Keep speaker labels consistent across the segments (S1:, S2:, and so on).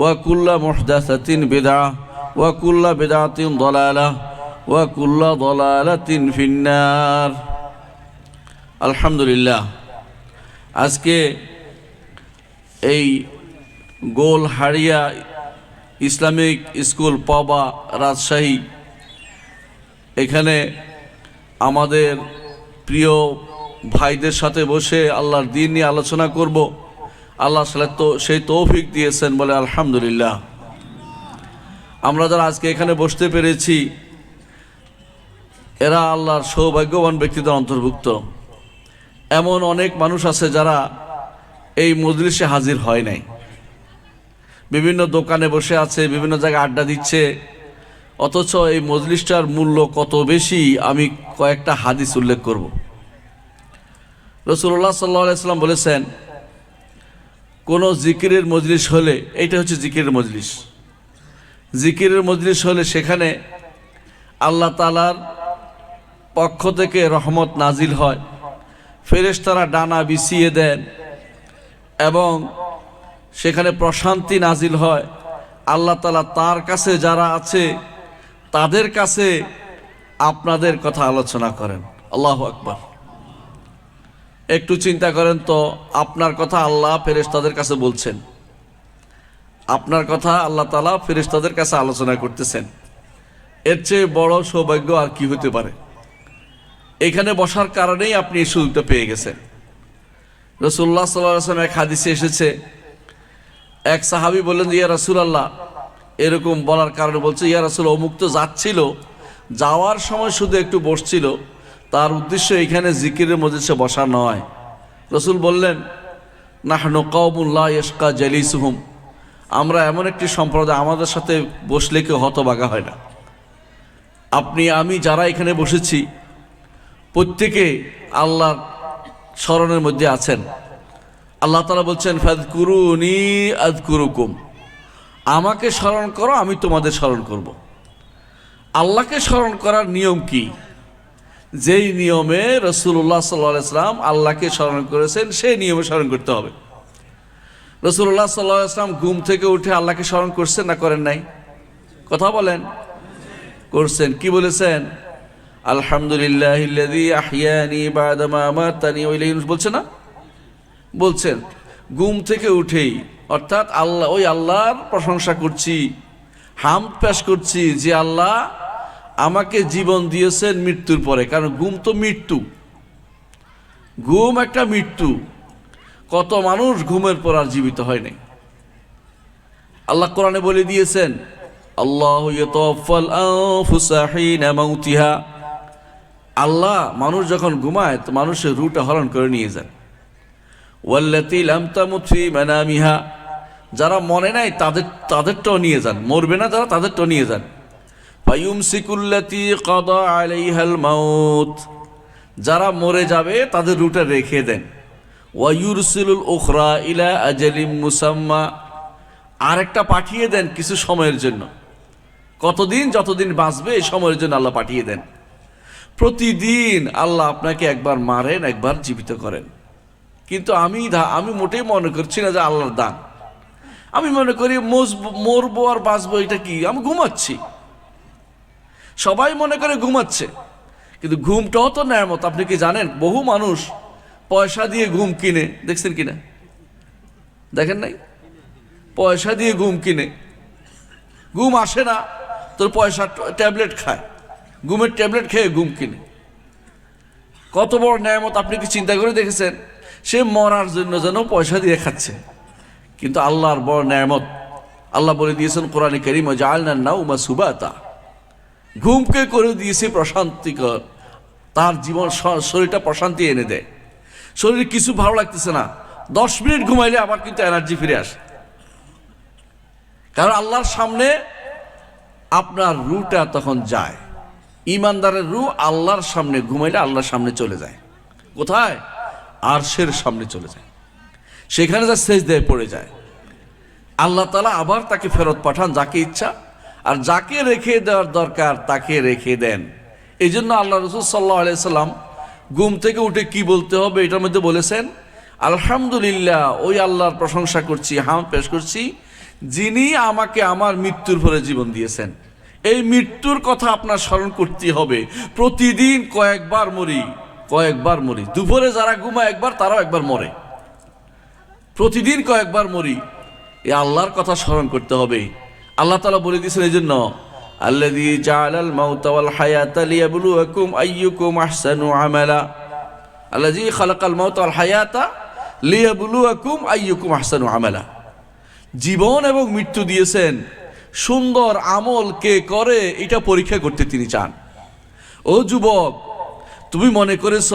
S1: ওয়াকুল্লা মোহদাসাতিন বেদা ওয়াকুল্লা বেদাতিন দলালা ওয়াকুল্লা দলালা তিন ফিন্নার। আলহামদুলিল্লাহ, আজকে এই গোল হারিয়া ইসলামিক স্কুল পাবা রাজশাহী, এখানে আমাদের প্রিয় ভাইদের সাথে বসে আল্লাহর দিন নিয়ে আলোচনা করব। আল্লাহ সালে তো সেই তৌফিক দিয়েছেন বলে আলহামদুলিল্লাহ। আমরা যারা আজকে এখানে বসতে পেরেছি, এরা আল্লাহর সৌভাগ্যবান ব্যক্তিদের অন্তর্ভুক্ত। এমন অনেক মানুষ আছে যারা এই মজলিসে হাজির হয় নাই। বিভিন্ন দোকানে বসে আছে, বিভিন্ন জায়গায় আড্ডা দিচ্ছে, অথচ এই মজলিসটার মূল্য কত বেশি আমি কয়েকটা হাদিস উল্লেখ করব। রসুল্লাহ সাল্লাহ সাল্লাম বলেছেন কোনো জিকিরের মজলিস হলে এটা হচ্ছে জিকিরের মজলিস। জিকিরের মজলিস হলে সেখানে আল্লাহ তালার পক্ষ থেকে রহমত নাজিল হয়। ফেরেশতারা ডানা বিছিয়ে দেন এবং সেখানে প্রশান্তি নাজিল হয়। আল্লাহ তালা তার কাছে যারা আছে, তাদের কাছে আপনাদের কথা আলোচনা করেন। আল্লাহ আকবার। একটু চিন্তা করেন তো, আপনার কথা আল্লাহ ফেরেশতাদের কাছে বলছেন। আপনার কথা আল্লাহ তালা ফেরেশতাদের কাছে আলোচনা করতেছেন। এর চেয়ে বড় সৌভাগ্য আর কি হতে পারে? এখানে বসার কারণেই আপনি এই সুযোগটা পেয়ে গেছেন। রসুল্লাহ সাল্লাম এক হাদিসে এসেছে, এক সাহাবি বললেন, ইয়া রাসুল আল্লাহ এরকম বলার কারণে বলছে, ইয়া রাসুল, অমুক তো যাচ্ছিল, যাওয়ার সময় শুধু একটু বসছিল তার উদ্দেশ্য এখানে জিকিরের মধ্যে সে বসা নয়। রসুল বললেন, নাহনু কৌমুল্লাহ ইস্কা জালিসুহুম। আমরা এমন একটি সম্প্রদায়, আমাদের সাথে বসলে কেউ হতবাগা হয় না। আপনি, আমি যারা এখানে বসেছি, প্রত্যেকে আল্লাহর স্মরণের মধ্যে আছেন। আল্লাহ তালা বলছেন ফাদ কুরুনি আদ কুরুকুম আমাকে স্মরণ করো, আমি তোমাদের স্মরণ করব। আল্লাহকে স্মরণ করার নিয়ম কি? যেই নিয়মে রসুল্লাহ সাল্লাহ ইসলাম আল্লাহকে স্মরণ করেছেন, সেই নিয়মে স্মরণ করতে হবে। রসুল্লাহ সাল্লাহ ইসলাম ঘুম থেকে উঠে আল্লাহকে স্মরণ করছেন না করেন নাই? কথা বলেন। করছেন, কি বলেছেন? আলহামদুলিল্লাহ বলছে না? বলছেন, ঘুম থেকে উঠেই, অর্থাৎ আল্লাহ, ওই আল্লাহর প্রশংসা করছি, হাম পেশ করছি যে আল্লাহ আমাকে জীবন দিয়েছেন মৃত্যুর পরে, কারণ ঘুম তো মৃত্যু। ঘুম একটা মৃত্যু। কত মানুষ ঘুমের পর আর জীবিত হয় নাই আল্লাহ কোরআনে বলে দিয়েছেন, আল্লাহ আল্লাহ মানুষ যখন ঘুমায়, তো মানুষের রুটা হরণ করে নিয়ে যান। মানামিহা। যারা মনে নাই, তাদের, তাদেরটাও নিয়ে যান। মরবে না যারা, তাদেরটাও নিয়ে যান। কাদা আলাইহাল যারা মরে যাবে, তাদের রুটা রেখে দেন। ওয়ায়ুরসিলুল উখরা ইলা আজালিম মুসাম্মা। আরেকটা পাঠিয়ে দেন কিছু সময়ের জন্য। কতদিন যতদিন বাঁচবে, এই সময়ের জন্য আল্লাহ পাঠিয়ে দেন। প্রতিদিন আল্লাহ আপনাকে একবার মারেন, একবার জীবিত করেন। কিন্তু আমি আমি মোটেই মনে করছি না যে আল্লাহর দান। আমি মনে করি মরবো আর বাঁচবো, এটা কি? আমি ঘুমাচ্ছি। সবাই মনে করে ঘুমাচ্ছে। কিন্তু ঘুমটাও তো ন্যায়ামত, আপনি কি জানেন? বহু মানুষ পয়সা দিয়ে ঘুম কিনে, দেখছেন কিনা? দেখেন নাই? পয়সা দিয়ে ঘুম কিনে। ঘুম আসে না, তোর পয়সা ট্যাবলেট খায়। ঘুমের ট্যাবলেট খেয়ে ঘুম কিনে। কত বড় ন্যায়ামত, আপনি কি চিন্তা করে দেখেছেন? সে মরার জন্য যেন পয়সা দিয়ে খাচ্ছে। কিন্তু আল্লাহর বড় ন্যায়ামত, আল্লাহ বলে দিয়েছেন কোরআনে করিম জালনা নাউমা সুবাতা। ঘুমকে করে দিয়েছে প্রশান্তিকর। তার জীবন শরীরটা প্রশান্তি এনে দেয়। শরীরে কিছু ভালো লাগতেছে না। দশ মিনিট ঘুমাইলে আবার কিন্তু এনার্জি ফিরে আসে। কারণ আল্লাহর সামনে আপনার রুটা তখন যায়। ইমানদারের রু আল্লাহর সামনে ঘুমাইলে আল্লাহর সামনে চলে যায়। কোথায়? আরশের সামনে চলে যায়। সেখানে যা শেষ দেয় পড়ে যায়। আল্লাহ তালা আবার তাকে ফেরত পাঠান, যাকে ইচ্ছা আর যাকে রেখে দেওয়ার দরকার তাকে রেখে দেন। এই জন্য আল্লাহ রসুল সাল্লাহ আলাইসাল্লাম ঘুম থেকে উঠে কি বলতে হবে এটার মধ্যে বলেছেন, আলহামদুলিল্লাহ, ওই আল্লাহর প্রশংসা করছি, হাম পেশ করছি, যিনি আমাকে আমার মৃত্যুর পরে জীবন দিয়েছেন। এই মৃত্যুর কথা আপনার স্মরণ করতে হবে। প্রতিদিন কয়েকবার মরি কয়েকবার মরি। দুপুরে যারা ঘুমায় একবার, তারাও একবার মরে। প্রতিদিন কয়েকবার মরি। এই আল্লাহর কথা স্মরণ করতে হবে। আল্লাহ তালা বলে দিয়েছেন এই জন্য আহসানু আমালা। জীবন এবং মৃত্যু দিয়েছেন, সুন্দর আমল কে করে এটা পরীক্ষা করতে তিনি চান। ও যুবক, তুমি মনে করেছ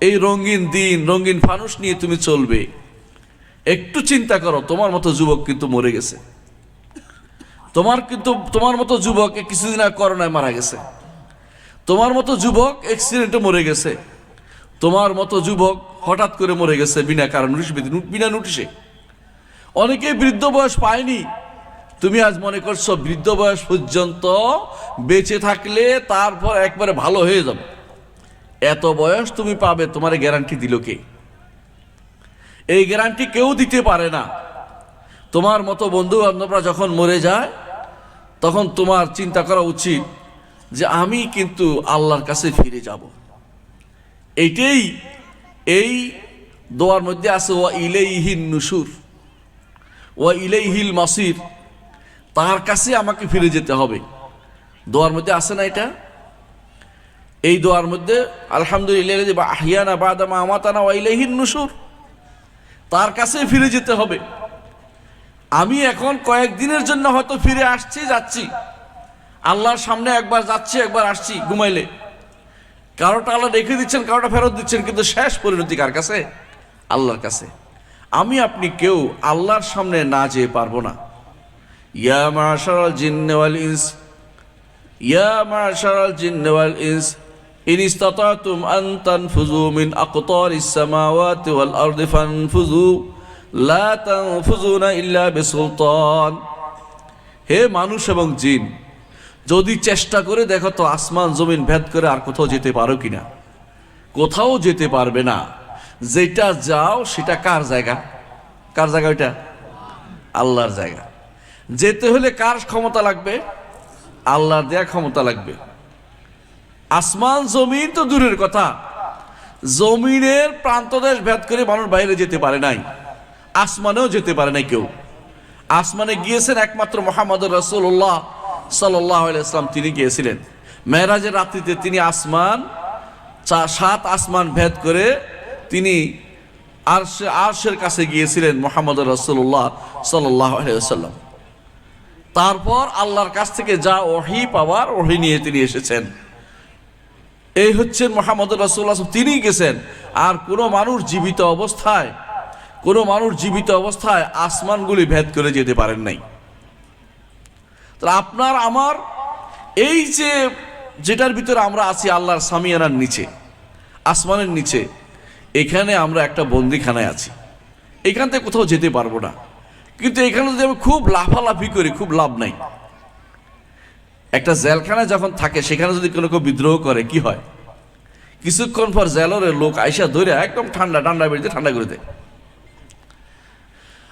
S1: এই রঙিন দিন, রঙিন ফানুস নিয়ে তুমি চলবে? একটু চিন্তা করো, তোমার মতো যুবক কিন্তু মরে গেছে। তোমার কিন্তু, তোমার মতো যুবক কিছুদিন আগে করোনায় মারা গেছে। তোমার মতো যুবক অ্যাক্সিডেন্টে মরে গেছে। তোমার মতো যুবক হঠাৎ করে মরে গেছে বিনা কারণ বিনা নোটিশে। অনেকে বৃদ্ধ বয়স পায়নি। তুমি আজ মনে করছ বৃদ্ধ বয়স পর্যন্ত বেঁচে থাকলে তারপর একবারে ভালো হয়ে যাবে। এত বয়স তুমি পাবে, তোমার গ্যারান্টি দিল কে? এই গ্যারান্টি কেউ দিতে পারে না। তোমার মতো বন্ধু বান্ধবরা যখন মরে যায় তখন তোমার চিন্তা করা উচিত যে আমি কিন্তু আল্লাহর কাছে ফিরে যাব। এইটাই, এই দোয়ার মধ্যে আছে, ওয়া ইলেইহিন নুসুর ওয়া ইলেইহিল মাসির তার কাছে আমাকে ফিরে যেতে হবে। দোয়ার মধ্যে আছে না এটা? এই দোয়ার মধ্যে, আলহামদুলিল্লাহ আহিয়ানা বাদামা আমাতানা ওয়া ইলেইহিন নুসুর তার কাছে ফিরে যেতে হবে। আমি এখন কয়েকদিনের জন্য হয়তো ফিরে আসছি, যাচ্ছি। আল্লাহর সামনে একবার যাচ্ছি, একবার আসছি, ঘুমাইলে। কারোটা আল্লাহ রেখে দিচ্ছেন, কারোটা ফেরত দিচ্ছেন, কিন্তু শেষ পরিণতি কার কাছে? আল্লাহর কাছে। আমি, আপনি কেউ আল্লাহর সামনে না যেয়ে পারব না। ইয়া মাশারাল জিন্নে ওয়াল ইনস, ইয়া মাশারাল জিন্নে ওয়াল ইনস, ইন ইসতাতাতুম আন তানফুযু মিন আকতারিস সামাওয়াতি ওয়াল আরদি ফানফুযু। লা হে মানুষ এবং জিন, যদি চেষ্টা করে দেখো তো আসমান জমিন ভেদ করে আর কোথাও যেতে পারো কিনা? কোথাও যেতে পারবে না। যেটা যাও সেটা কার জায়গা? কার জায়গা ওইটা? আল্লাহর জায়গা। যেতে হলে কার ক্ষমতা লাগবে? আল্লাহর দেয়া ক্ষমতা লাগবে। আসমান জমিন তো দূরের কথা। জমিনের প্রান্তদেশ ভেদ করে মানুষ বাইরে যেতে পারে নাই। আসমানেও যেতে পারে নাই কেউ। আসমানে গিয়েছেন একমাত্র মোহাম্মদ রসুল্লাহ সাল্লাহ ইসলাম তিনি গিয়েছিলেন। মেহরাজের রাত্রিতে তিনি আসমান সাত আসমান ভেদ করে তিনি আরশে আরশের কাছে গিয়েছিলেন মোহাম্মদ রসুল্লাহ সাল্লাহ সাল্লাম তারপর আল্লাহর কাছ থেকে যা ওহি পাওয়ার, ওহি নিয়ে তিনি এসেছেন। এই হচ্ছেন মোহাম্মদ রসুল্লাহ তিনি গেছেন। আর কোনো মানুষ জীবিত অবস্থায় কোনো মানুষ জীবিত অবস্থায় আসমানগুলি ভেদ করে যেতে পারেন নাই। তাহলে আপনার, আমার, এই যে যেটার ভিতরে আমরা আছি, আল্লাহর সামিয়ানার নিচে, আসমানের নিচে, এখানে আমরা একটা বন্দিখানায় আছি। এখান থেকে কোথাও যেতে পারব না। কিন্তু এখানে যদি আমি খুব লাফালাফি করি, খুব লাভ নাই। একটা জেলখানায় যখন থাকে, সেখানে যদি কোনো কেউ বিদ্রোহ করে, কি হয়? কিছুক্ষণ পর জেলরের লোক আইসা ধরে একদম ঠান্ডা ঠান্ডা বেড়িতে ঠান্ডা করে দেয়।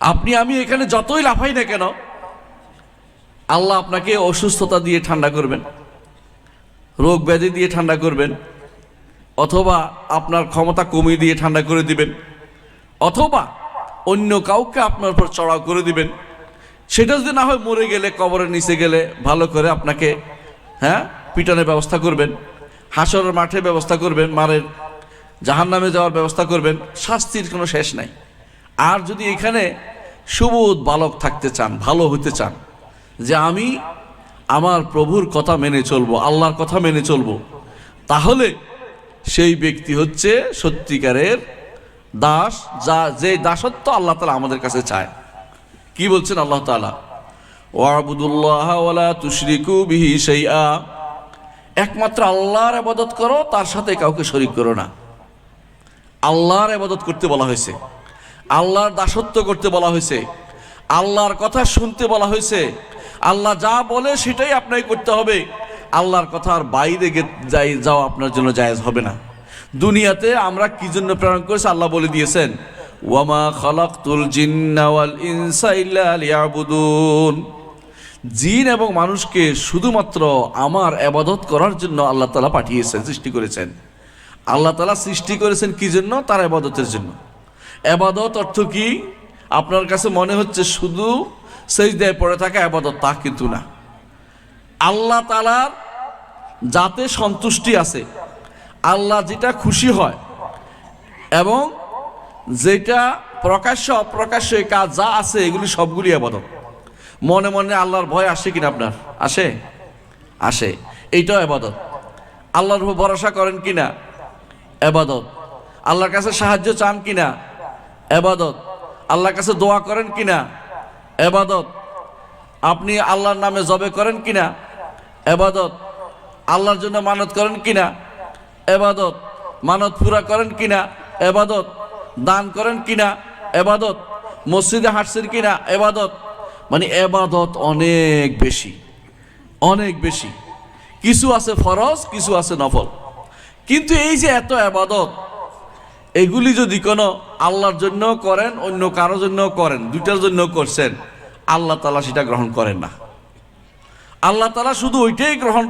S1: আপনি, আমি এখানে যতই লাফাই না কেন, আল্লাহ আপনাকে অসুস্থতা দিয়ে ঠান্ডা করবেন, রোগ ব্যাধি দিয়ে ঠান্ডা করবেন, অথবা আপনার ক্ষমতা কমিয়ে দিয়ে ঠান্ডা করে দিবেন, অথবা অন্য কাউকে আপনার উপর চড়াও করে দিবেন, সেটা যদি না হয় মরে গেলে, কবরের নিচে গেলে ভালো করে আপনাকে হ্যাঁ পিটানোর ব্যবস্থা করবেন, হাসরের মাঠে ব্যবস্থা করবেন, মারের জাহান নামে যাওয়ার ব্যবস্থা করবেন, শাস্তির কোনো শেষ নাই। আর যদি এখানে সুবোধ বালক থাকতে চান, ভালো হতে চান, যে আমি আমার প্রভুর কথা মেনে চলবো, আল্লাহর কথা মেনে চলবো, তাহলে সেই ব্যক্তি হচ্ছে সত্যিকারের দাস, যা যে দাসত্ব আল্লাহ তালা আমাদের কাছে চায়। কি বলছেন আল্লাহ তালা ওয়াবুদুল্লাহ তুশরিকু বিহি শাইআ। একমাত্র আল্লাহর আবাদত করো, তার সাথে কাউকে শরিক করো না। আল্লাহর আবাদত করতে বলা হয়েছে। আল্লাহর দাসত্ব করতে বলা হয়েছে। আল্লাহর কথা শুনতে বলা হয়েছে। আল্লাহ যা বলে সেটাই আপনাকে করতে হবে। আল্লাহর কথার বাইরে যাই যাওয়া আপনার জন্য জায়েজ হবে না। দুনিয়াতে আমরা কি জন্য প্রেরণ করেছি আল্লাহ বলে দিয়েছেন, ওয়ামা খালাকতুল জিন্না ওয়াল ইনসা ইল্লা লিয়াবুদুন। জিন এবং মানুষকে শুধুমাত্র আমার আবাদত করার জন্য আল্লাহ তালা পাঠিয়েছেন, সৃষ্টি করেছেন। আল্লাহ তালা সৃষ্টি করেছেন কি জন্য? তার আবাদতের জন্য। আবাদত অর্থ কি? আপনার কাছে মনে হচ্ছে শুধু সেই দেয় পড়ে থাকা আবাদত তা কিন্তু না। আল্লাহ তালার যাতে সন্তুষ্টি আছে, আল্লাহ যেটা খুশি হয় এবং যেটা প্রকাশ্য, অপ্রকাশ্য কাজ যা আছে, এগুলি সবগুলি আবাদত মনে মনে আল্লাহর ভয় আসে কিনা আপনার? আসে? আসে। এইটাও আবাদত আল্লাহর ভরসা করেন কিনা? আবাদত আল্লাহর কাছে সাহায্য চান কিনা? আবাদত আল্লাহর কাছে দোয়া করেন কিনা? এবাদত। আপনি আল্লাহর নামে জবে করেন কিনা? এবাদত। আল্লাহর জন্য মানত করেন কিনা? এবাদত। মানত পুরা করেন কিনা? এবাদত। দান করেন কিনা? এবাদত। মসজিদে হাঁটছেন কিনা? এবাদত। মানে এবাদত অনেক বেশি। অনেক বেশি। কিছু আছে ফরজ, কিছু আছে নফল। কিন্তু এই যে এত আবাদত এগুলি যদি কোনো আল্লাহর জন্য করেন, অন্য কারোর জন্য করেন, দুইটার জন্য করছেন, আল্লাহ তালা সেটা গ্রহণ করেন না। আল্লাহ তালা শুধু ওইটাই গ্রহণ